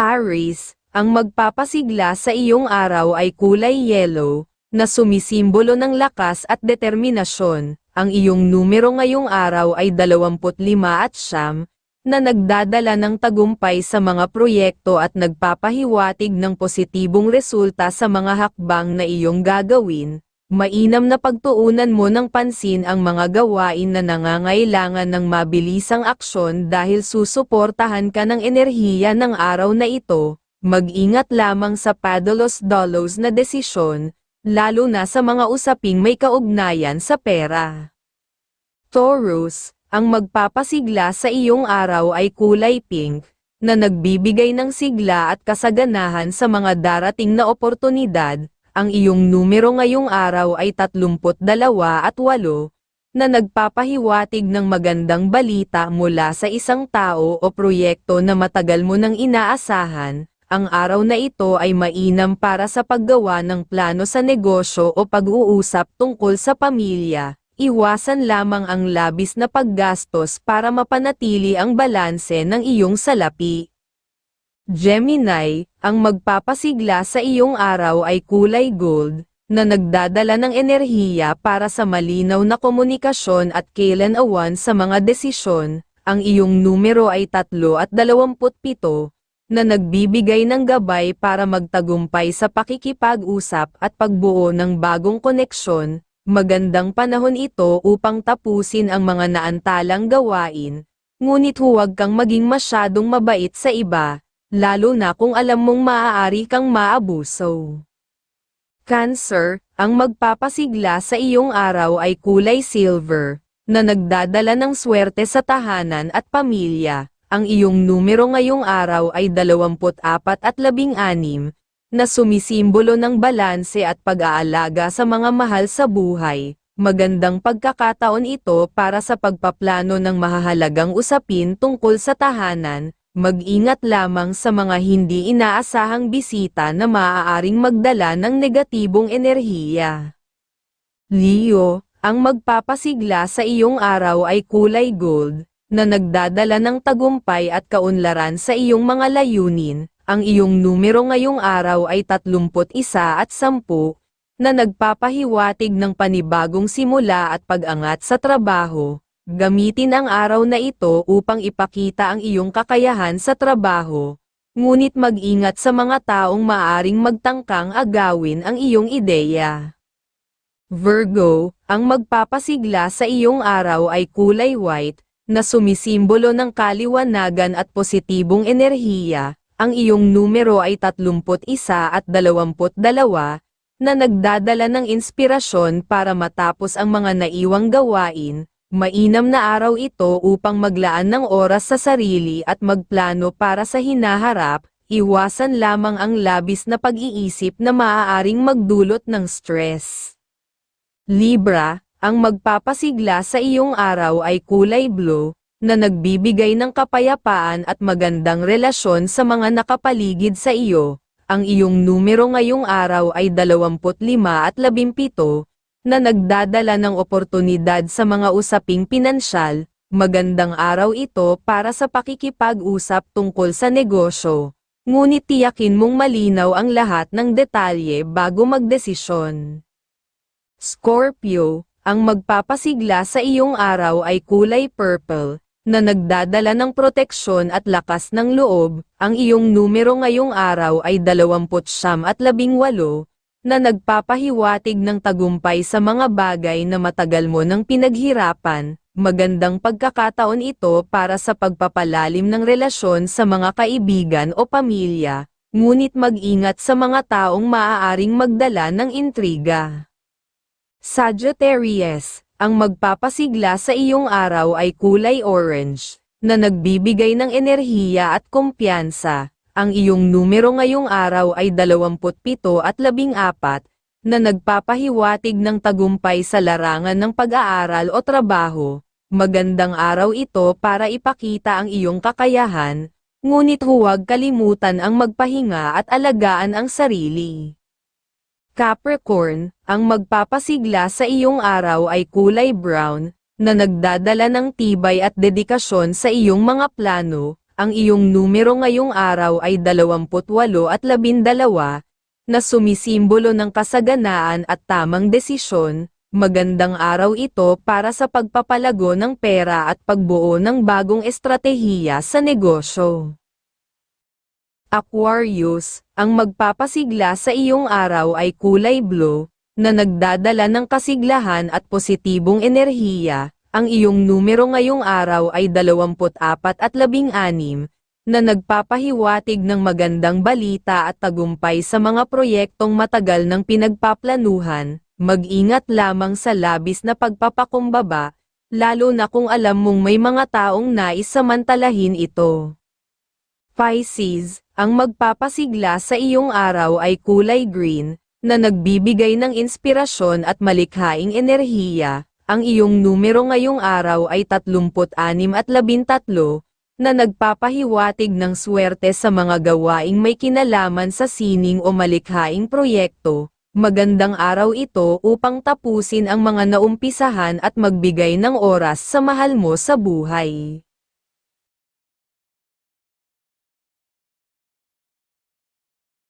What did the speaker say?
Aries, ang magpapasigla sa iyong araw ay kulay yellow, na sumisimbolo ng lakas at determinasyon. Ang iyong numero ngayong araw ay 25 at siyam, na nagdadala ng tagumpay sa mga proyekto at nagpapahiwatig ng positibong resulta sa mga hakbang na iyong gagawin. Mainam na pagtuunan mo ng pansin ang mga gawain na nangangailangan ng mabilisang aksyon dahil susuportahan ka ng enerhiya ng araw na ito. Mag-ingat lamang sa padalos-dolos na desisyon, lalo na sa mga usaping may kaugnayan sa pera. Taurus, ang magpapasigla sa iyong araw ay kulay pink, na nagbibigay ng sigla at kasaganahan sa mga darating na oportunidad, ang iyong numero ngayong araw ay 32 at 8, na nagpapahiwatig ng magandang balita mula sa isang tao o proyekto na matagal mo nang inaasahan, ang araw na ito ay mainam para sa paggawa ng plano sa negosyo o pag-uusap tungkol sa pamilya. Iwasan lamang ang labis na paggastos para mapanatili ang balanse ng iyong salapi. Gemini, ang magpapasigla sa iyong araw ay kulay gold, na nagdadala ng enerhiya para sa malinaw na komunikasyon at kailan-awan sa mga desisyon, ang iyong numero ay 3 at 27, na nagbibigay ng gabay para magtagumpay sa pakikipag-usap at pagbuo ng bagong koneksyon, magandang panahon ito upang tapusin ang mga naantalang gawain, ngunit huwag kang maging masyadong mabait sa iba, lalo na kung alam mong maaari kang maabuso. Cancer, ang magpapasigla sa iyong araw ay kulay silver, na nagdadala ng swerte sa tahanan at pamilya. Ang iyong numero ngayong araw ay 24 at 16, na sumisimbolo ng balanse at pag-aalaga sa mga mahal sa buhay. Magandang pagkakataon ito para sa pagpaplano ng mahahalagang usapin tungkol sa tahanan, Mag-ingat lamang sa mga hindi inaasahang bisita na maaaring magdala ng negatibong enerhiya. Leo, ang magpapasigla sa iyong araw ay kulay gold, na nagdadala ng tagumpay at kaunlaran sa iyong mga layunin. Ang iyong numero ngayong araw ay 31 at 10, na nagpapahiwatig ng panibagong simula at pag-angat sa trabaho. Gamitin ang araw na ito upang ipakita ang iyong kakayahan sa trabaho, ngunit mag-ingat sa mga taong maaring magtangkang agawin ang iyong ideya. Virgo, ang magpapasigla sa iyong araw ay kulay white, na sumisimbolo ng kaliwanagan at positibong enerhiya, ang iyong numero ay 31 at 22, na nagdadala ng inspirasyon para matapos ang mga naiwang gawain, Mainam na araw ito upang maglaan ng oras sa sarili at magplano para sa hinaharap, iwasan lamang ang labis na pag-iisip na maaaring magdulot ng stress. Libra, ang magpapasigla sa iyong araw ay kulay blue, na nagbibigay ng kapayapaan at magandang relasyon sa mga nakapaligid sa iyo. Ang iyong numero ngayong araw ay 25 at 17, na nagdadala ng oportunidad sa mga usaping pinansyal, magandang araw ito para sa pakikipag-usap tungkol sa negosyo. Ngunit tiyakin mong malinaw ang lahat ng detalye bago magdesisyon. Scorpio, ang magpapasigla sa iyong araw ay kulay purple, na nagdadala ng proteksyon at lakas ng loob, ang iyong numero ngayong araw ay 20 at 18, na nagpapahiwatig ng tagumpay sa mga bagay na matagal mo nang pinaghirapan, magandang pagkakataon ito para sa pagpapalalim ng relasyon sa mga kaibigan o pamilya, ngunit mag-ingat sa mga taong maaaring magdala ng intriga. Sagittarius, ang magpapasigla sa iyong araw ay kulay orange, na nagbibigay ng enerhiya at kumpiyansa, ang iyong numero ngayong araw ay 27 at 14, na nagpapahiwatig ng tagumpay sa larangan ng pag-aaral o trabaho. Magandang araw ito para ipakita ang iyong kakayahan, ngunit huwag kalimutan ang magpahinga at alagaan ang sarili. Capricorn, ang magpapasigla sa iyong araw ay kulay brown, na nagdadala ng tibay at dedikasyon sa iyong mga plano, ang iyong numero ngayong araw ay 28 at 12, na sumisimbolo ng kasaganaan at tamang desisyon, magandang araw ito para sa pagpapalago ng pera at pagbuo ng bagong estratehiya sa negosyo. Aquarius, ang magpapasigla sa iyong araw ay kulay blue, na nagdadala ng kasiglahan at positibong enerhiya. Ang iyong numero ngayong araw ay 24 at 16, na nagpapahiwatig ng magandang balita at tagumpay sa mga proyektong matagal ng pinagpaplanuhan. Mag-ingat lamang sa labis na pagpapakumbaba, lalo na kung alam mong may mga taong nais samantalahin ito. Pisces, ang magpapasigla sa iyong araw ay kulay green, na nagbibigay ng inspirasyon at malikhaing enerhiya. Ang iyong numero ngayong araw ay 36 at 13, na nagpapahiwatig ng swerte sa mga gawaing may kinalaman sa sining o malikhaing proyekto. Magandang araw ito upang tapusin ang mga naumpisahan at magbigay ng oras sa mahal mo sa buhay.